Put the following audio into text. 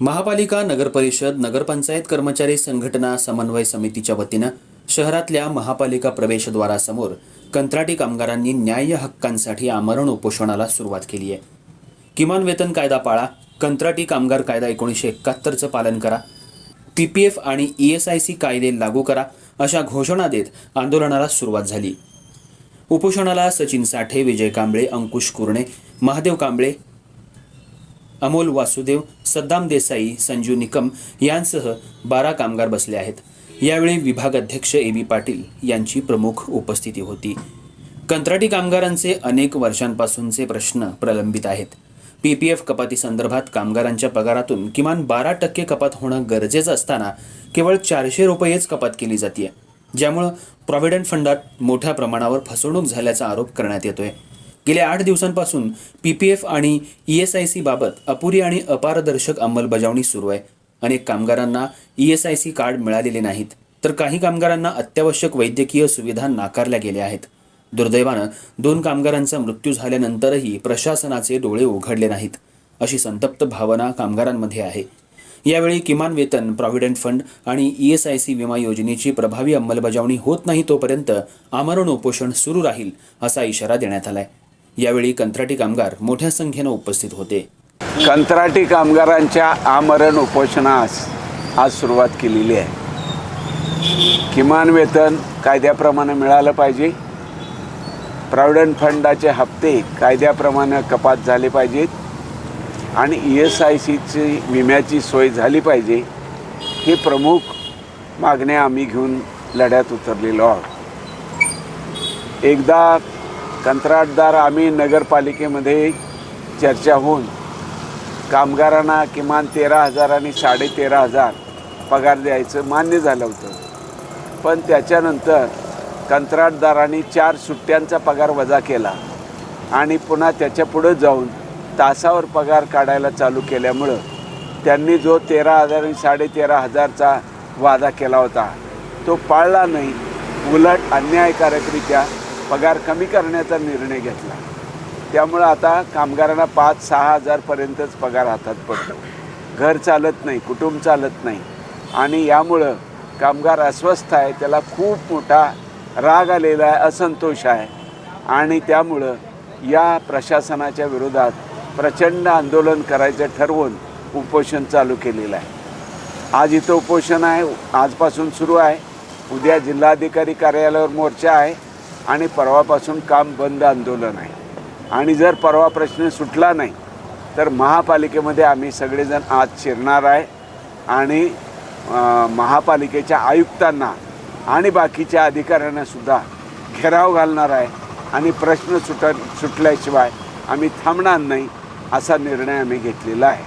महापालिका नगरपरिषद नगरपंचायत कर्मचारी संघटना समन्वय समितीच्या वतीनं शहरातल्या महापालिका प्रवेशद्वारासमोर कंत्राटी कामगारांनी न्याय्य हक्कांसाठी आमरण उपोषणाला सुरुवात केली आहे. किमान वेतन कायदा पाळा कंत्राटी कामगार कायदा एकोणीसशे एकाहत्तरचं पालन करा पी पी एफ आणि ई एस आय सी कायदे लागू करा अशा घोषणा देत आंदोलनाला सुरुवात झाली. उपोषणाला सचिन साठे विजय कांबळे अंकुश कुरणे महादेव कांबळे अमोल वासुदेव सद्दाम देसाई संजू निकम यांसह बारा कामगार बसले आहेत. यावेळी विभाग अध्यक्ष ए बी पाटील यांची प्रमुख उपस्थिती होती. कंत्राटी कामगारांचे अनेक वर्षांपासूनचे प्रश्न प्रलंबित आहेत. पी पी एफ कपाती संदर्भात कामगारांच्या पगारातून किमान बारा टक्के कपात होणं गरजेचं असताना केवळ चारशे रुपयेच कपात केली जाते ज्यामुळं प्रॉव्हिडंट फंडात मोठ्या प्रमाणावर फसवणूक झाल्याचा आरोप करण्यात येतोय. गेल्या आठ दिवसांपासून पी पी एफ आणि ई एस आय सी बाबत अपुरी आणि अपारदर्शक अंमलबजावणी सुरू आहे. अनेक कामगारांना E S I C card मिळालेले नाहीत तर काही कामगारांना अत्यावश्यक वैद्यकीय सुविधा नाकारल्या गेल्या आहेत. दुर्दैवानं दोन कामगारांचा मृत्यू झाल्यानंतरही प्रशासनाचे डोळे उघडले नाहीत अशी संतप्त भावना कामगारांमध्ये आहे. यावेळी किमान वेतन प्रॉव्हिडंट फंड आणि ई एस आय सी विमा योजनेची प्रभावी अंमलबजावणी होत नाही तोपर्यंत आमरण उपोषण सुरू राहील असा इशारा देण्यात आला आहे यावेळी कंत्राटी कामगार मोठ्या संख्येनं उपस्थित होते. कंत्राटी कामगारांच्या आमरण उपोषणास आज सुरुवात केलेली आहे. किमान वेतन कायद्याप्रमाणे मिळालं पाहिजे. प्रॉव्हिडंट फंडाचे हप्ते कायद्याप्रमाणे कपात झाले पाहिजेत. आणि ई एस आय सीची विम्याची सोय झाली पाहिजे. हे प्रमुख मागण्या आम्ही घेऊन लढ्यात उतरलेलो आहोत. एकदा कंत्राटदार आम्ही नगरपालिकेमध्ये चर्चा होऊन कामगारांना किमान तेरा हजार आणि साडे तेरा हजार पगार द्यायचं मान्य झालं होतं. पण त्याच्यानंतर कंत्राटदारांनी चार सुट्ट्यांचा पगार वजा केला आणि पुन्हा त्याच्या पुढं जाऊन तासावर पगार काढायला चालू केल्यामुळं त्यांनी जो तेरा हजार आणि साडे तेरा हजारचा वादा केला होता तो पाळला नाही. उलट अन्यायकारकरित्या पगार कमी करण्याचा निर्णय घेतला. त्यामुळं आता कामगारांना पाच सहा हजारपर्यंतच पगार हातात पडतो. घर चालत नाही कुटुंब चालत नाही. आणि यामुळं कामगार अस्वस्थ आहे त्याला खूप मोठा राग आलेला आहे असंतोष आहे. आणि त्यामुळं या प्रशासनाच्या विरोधात प्रचंड आंदोलन करायचं ठरवून उपोषण चालू केलेलं आहे. आज इथं उपोषण आहे आजपासून सुरू आहे. उद्या जिल्हाधिकारी कार्यालयावर मोर्चा आहे. आणि परवापासून काम बंद आंदोलन आहे. आणि जर परवा प्रश्न सुटला नाही तर महापालिकेमध्ये आम्ही सगळेजण आज शिरणार आहे आणि महापालिकेच्या आयुक्तांना आणि बाकीच्या अधिकाऱ्यांना सुद्धा घेराव घालणार आहे आणि प्रश्न सुट सुटल्याशिवाय आम्ही थांबणार नाही असा निर्णय आम्ही घेतलेला आहे.